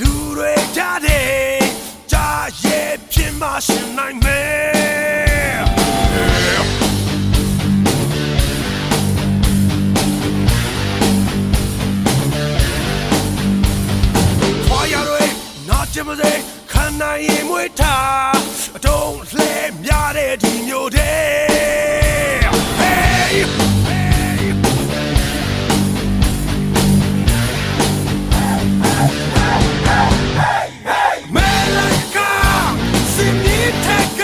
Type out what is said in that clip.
လူတွေကြတဲ့ကြာရဲ့ပြင်မရှင်နိုင်မယ် Fire တွေနာကျင်ပါစေခန္ဓာရင်မွေးထားအတုံးလှဲများတဲ့ဒီမျိုးတဲ့ attack